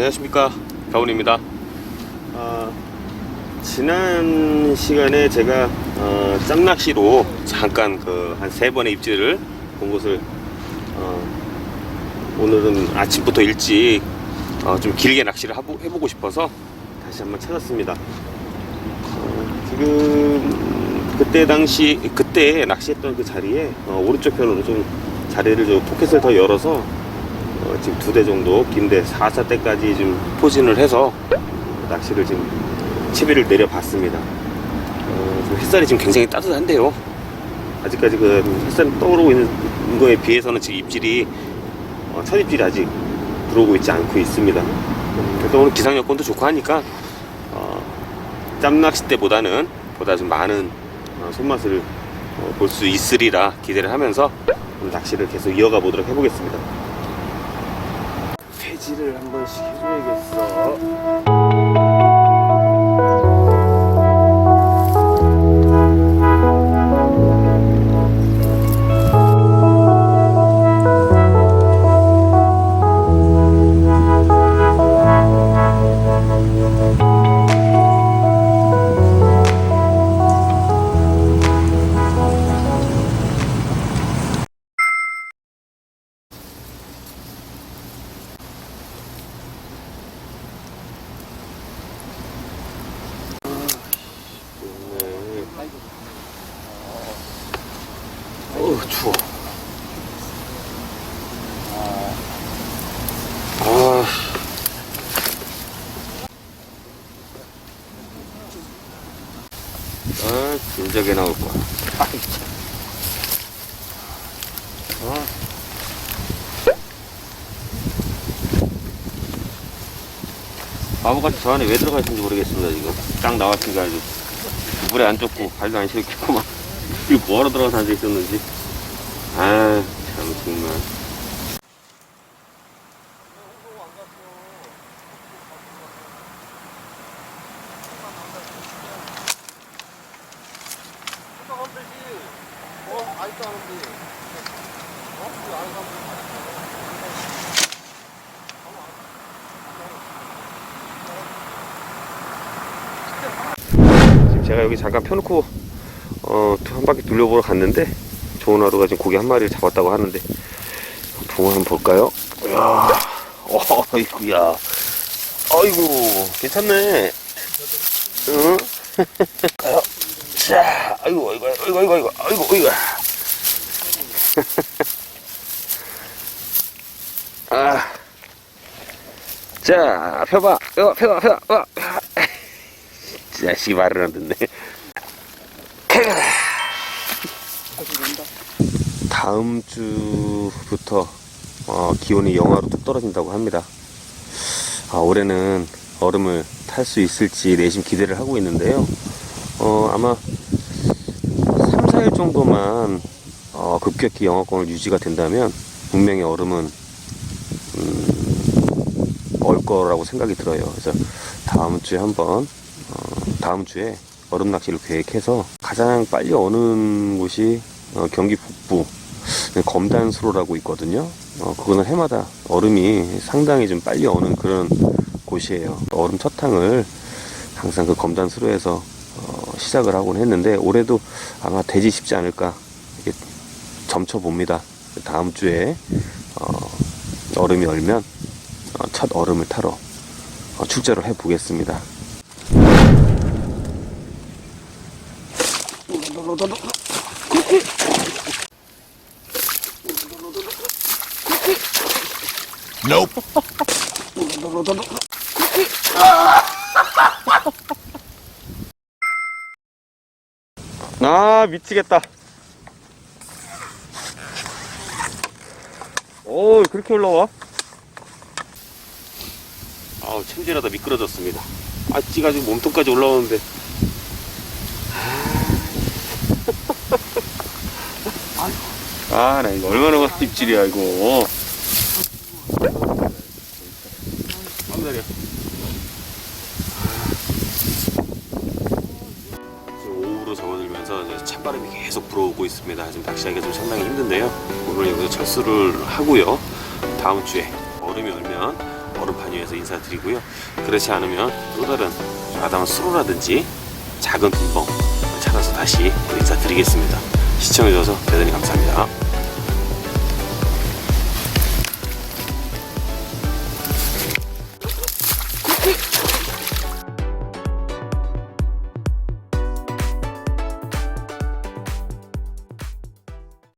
안녕하십니까. 가훈입니다. 아, 지난 시간에 제가 어, 짬낚시로 잠깐 그 한 세 번의 입질을 본 곳을 어, 오늘은 아침부터 일찍 어, 좀 길게 낚시를 해보, 해보고 싶어서 다시 한번 찾았습니다. 어, 지금 그때 당시 그때 낚시했던 그 자리에 어, 오른쪽 편으로 좀 자리를 좀 포켓을 더 열어서 어, 지금 두 대 정도 긴데 4차 때까지 좀 포진을 해서 낚시를 지금 채비를 내려봤습니다. 어, 햇살이 지금 굉장히 따뜻한데요. 아직까지 그 햇살이 떠오르고 있는 거에 비해서는 지금 입질이 어, 첫 입질이 아직 들어오고 있지 않고 있습니다. 그래도 오늘 기상 여건도 좋고 하니까 어, 짬낚시 때보다는 보다 좀 많은 어, 손맛을 볼수 있으리라 기대를 하면서 낚시를 계속 이어가 보도록 해보겠습니다. 폐지를 한 번씩 해줘야겠어. 어우 추워. 아. 아, 진작에 나올 거야. 아. 바보같이 저 안에 왜 들어가 있는지 모르겠습니다, 지금. 딱 나왔으니까 아주 물에 안 쫓고 발도 안막 이거 뭐하러 들어가서 앉아 있었는지. 아 참 정말. 지금 제가 여기 잠깐 펴놓고 어, 한 바퀴 둘러보러 갔는데 좋은 하루가 지금 고기 한 마리를 잡았다고 하는데 붕어 한번 볼까요? 이야, 어이구야, 아이고 괜찮네. 응? 자, 아이고, 아이고, 아이고, 아이고, 아이고, 아이고, 아이고. 아, 자, 펴봐, 펴봐, 펴봐, 펴봐. 자식이 말을 안 듣네. 다음 주부터 어, 기온이 영하로 뚝 떨어진다고 합니다. 아, 올해는 얼음을 탈 수 있을지 내심 기대를 하고 있는데요. 어, 아마 3, 4일 정도만 어, 급격히 영하권을 유지가 된다면 분명히 얼음은 음, 얼 거라고 생각이 들어요. 그래서 다음 주에 한번 어, 다음 주에 얼음 낚시를 계획해서 가장 빨리 어는 곳이 어, 경기 북부 검단수로라고 있거든요. 어, 그거는 해마다 얼음이 상당히 좀 빨리 어는 그런 곳이에요. 얼음 첫탕을 항상 그 검단수로에서 어, 시작을 하곤 했는데 올해도 아마 되지 싶지 않을까 점쳐 봅니다. 다음 주에 어, 얼음이 얼면 어, 첫 얼음을 타러 어, 출제를 해 보겠습니다. 아 미치겠다. 오 그렇게 올라와? 아우 챔질하다 미끄러졌습니다. 아 찌가 지금 몸통까지 올라오는데. 아나 이거 얼마나 가 입질이야 이거. 깜짝이야. 오후로 접어들면서 찬바람이 계속 불어오고 있습니다. 지금 낚시하기가 좀 상당히 힘든데요. 오늘 여기서 철수를 하고요. 다음 주에 얼음이 얼면 얼음 얼음판 위에서 인사드리고요. 그렇지 않으면 또 다른 아담한 수로라든지 작은 빈봉 찾아서 다시 인사드리겠습니다. 시청해주셔서 대단히 감사합니다.